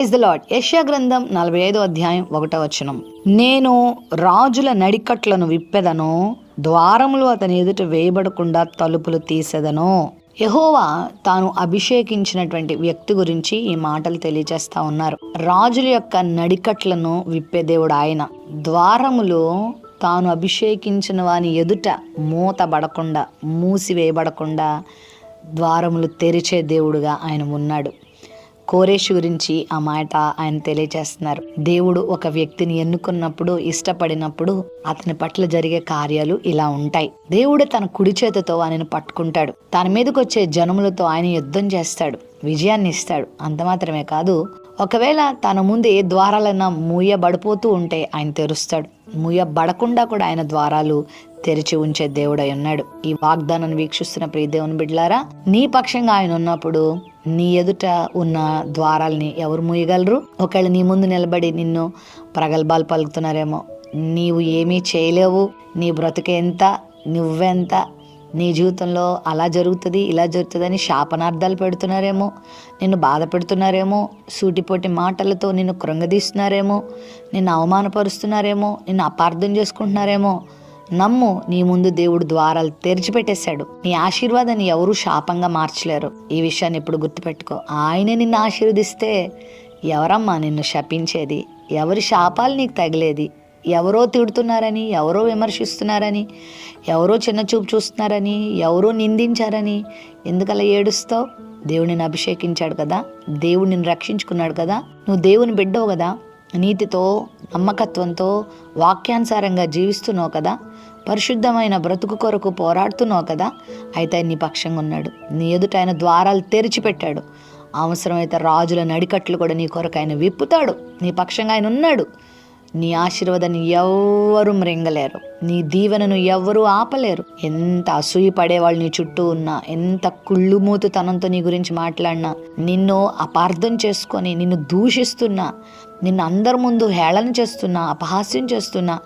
Is the lord యష్యా గ్రంథం నలభై ఐదో అధ్యాయం ఒకటో వచనం. నేను రాజుల నడికట్లను విప్పెదను ద్వారములు అతని ఎదుట వేయబడకుండా తలుపులు తీసేదను. యహోవా తాను అభిషేకించినటువంటి వ్యక్తి గురించి ఈ మాటలు తెలియజేస్తా ఉన్నారు. రాజుల యొక్క నడికట్లను విప్పే దేవుడు ఆయన. ద్వారములు తాను అభిషేకించిన వాని ఎదుట మూతబడకుండా మూసివేయబడకుండా ద్వారములు తెరిచే దేవుడుగా ఆయన ఉన్నాడు. కోరేషు గురించి ఆ మాట ఆయన తెలియజేస్తున్నారు. దేవుడు ఒక వ్యక్తిని ఎన్నుకున్నప్పుడు ఇష్టపడినప్పుడు అతని పట్ల జరిగే కార్యాలు ఇలా ఉంటాయి. దేవుడు తన కుడి చేతితో ఆయనను పట్టుకుంటాడు. తన మీదకి వచ్చే జనములతో ఆయన యుద్ధం చేస్తాడు. విజయాన్ని ఇస్తాడు. అంత మాత్రమే కాదు ఒకవేళ తన ముందు ఏ మూయబడిపోతూ ఉంటే ఆయన తెరుస్తాడు. మూయబడకుండా కూడా ఆయన ద్వారాలు తెరిచి ఉంచే దేవుడై ఉన్నాడు. ఈ వాగ్దానాన్ని వీక్షిస్తున్న ప్రియ దేవుని బిడ్లారా నీ పక్షంగా ఆయన ఉన్నప్పుడు నీ ఎదుట ఉన్న ద్వారాల్ని ఎవరు మూయగలరు? ఒకవేళ నీ ముందు నిలబడి నిన్ను ప్రగల్భాలు పలుకుతున్నారేమో నీవు ఏమీ చేయలేవు నీ బ్రతుకెంత నువ్వెంత నీ జీవితంలో అలా జరుగుతుంది ఇలా జరుగుతుంది అని శాపనార్థాలు పెడుతున్నారేమో నిన్ను బాధ పెడుతున్నారేమో సూటిపోటి మాటలతో నిన్ను కృంగదీస్తున్నారేమో నిన్ను అవమానపరుస్తున్నారేమో నిన్ను అపార్థం చేసుకుంటున్నారేమో నమ్ము నీ ముందు దేవుడు ద్వారాలు తెరిచిపెట్టేశాడు. నీ ఆశీర్వాదాన్ని ఎవరు శాపంగా మార్చలేరు. ఈ విషయాన్ని ఇప్పుడు గుర్తుపెట్టుకో. ఆయనే నిన్ను ఆశీర్వదిస్తే ఎవరమ్మా నిన్ను శపించేది? ఎవరి శాపాలు నీకు తగిలేది? ఎవరో తిడుతున్నారని ఎవరో విమర్శిస్తున్నారని ఎవరో చిన్న చూపు చూస్తున్నారని ఎవరో నిందించారని ఎందుకలా ఏడుస్తావు? దేవుడిని అభిషేకించాడు కదా దేవుడిని రక్షించుకున్నాడు కదా నువ్వు దేవుని బిడ్డవు కదా నీతితో నమ్మకత్వంతో వాక్యానుసారంగా జీవిస్తున్నావు కదా పరిశుద్ధమైన బ్రతుకు కొరకు పోరాడుతున్నావు కదా అయితే ఆయన నీ పక్షంగా ఉన్నాడు. నీ ఎదుట ఆయన ద్వారాలు తెరిచిపెట్టాడు. అవసరమైతే రాజుల నడికట్లు కూడా నీ కొరకు ఆయన విప్పుతాడు. నీ పక్షంగా ఆయన ఉన్నాడు. నీ ఆశీర్వాదాన్ని ఎవ్వరు మృంగలేరు. నీ దీవెనను ఎవ్వరూ ఆపలేరు. ఎంత అసూయ పడేవాళ్ళు నీ చుట్టూ ఉన్నా ఎంత కుళ్ళుమూతుతనంతో నీ గురించి మాట్లాడినా నిన్ను అపార్థం చేసుకొని నిన్ను దూషిస్తున్నా నిన్ను అందరి ముందు హేళన చేస్తున్నా అపహాస్యం చేస్తున్నా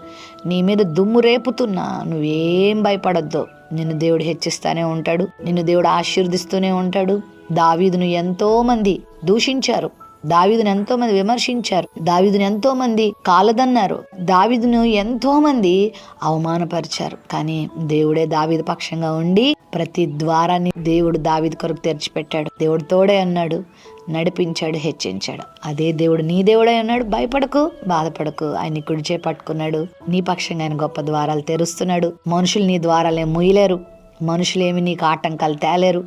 నీ మీద దుమ్ము రేపుతున్నా నువ్వేం భయపడద్దు. నిన్ను దేవుడు హెచ్చిస్తానే ఉంటాడు. నిన్ను దేవుడు ఆశీర్దిస్తూనే ఉంటాడు. దావీదును ఎంతోమంది దూషించారు. దావిదును ఎంతో మంది విమర్శించారు. దావిదును ఎంతో మంది కాలదన్నారు. దావిదును ఎంతో మంది అవమానపరిచారు. కానీ దేవుడే దావీదు పక్షంగా ఉండి ప్రతి ద్వారాన్ని దేవుడు దావిది కొరకు తెరిచిపెట్టాడు. దేవుడు తోడే అన్నాడు నడిపించాడు హెచ్చించాడు. అదే దేవుడు నీ దేవుడే అన్నాడు భయపడకు బాధపడకు. ఆయన కుడి చేపట్టుకున్నాడు నీ పక్షంగా ఆయన గొప్ప ద్వారాలు తెరుస్తున్నాడు. మనుషులు నీ ద్వారాలే ముయ్యలేరు. మనుషులేమి నీకు ఆటంకాలు తేలేరు.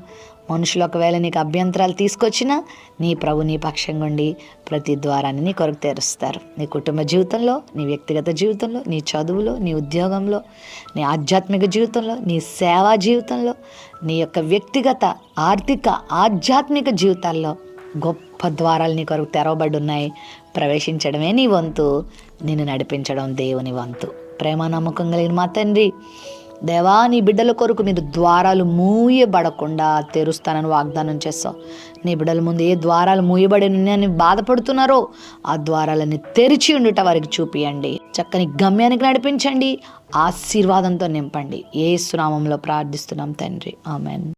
మనుషులు ఒకవేళ నీకు అభ్యంతరాలు తీసుకొచ్చినా నీ ప్రభు నీ పక్షంగా ఉండి ప్రతి ద్వారాన్ని నీ కొరకు తెరుస్తారు. నీ కుటుంబ జీవితంలో నీ వ్యక్తిగత జీవితంలో నీ చదువులో నీ ఉద్యోగంలో నీ ఆధ్యాత్మిక జీవితంలో నీ సేవా జీవితంలో నీ యొక్క వ్యక్తిగత ఆర్థిక ఆధ్యాత్మిక జీవితాల్లో గొప్ప ద్వారాలు నీ కొరకు తెరవబడి ఉన్నాయి. ప్రవేశించడమే నీ వంతు నిన్ను నడిపించడం దేవుని వంతు. ప్రేమ నమ్మకం కలిగిన మా తండ్రి దేవా నీ బిడ్డల కొరకు మీరు ద్వారాలు మూయబడకుండా తెరుస్తానని వాగ్దానం చేస్తావు. నీ బిడ్డల ముందు ఏ ద్వారాలు మూయబడి అని బాధపడుతున్నారో ఆ ద్వారాలని తెరిచి ఉండుట వారికి చూపియండి. చక్కని గమ్యానికి నడిపించండి. ఆశీర్వాదంతో నింపండి. ఏ సునామంలో ప్రార్థిస్తున్నాం తండ్రి. ఆమెన్.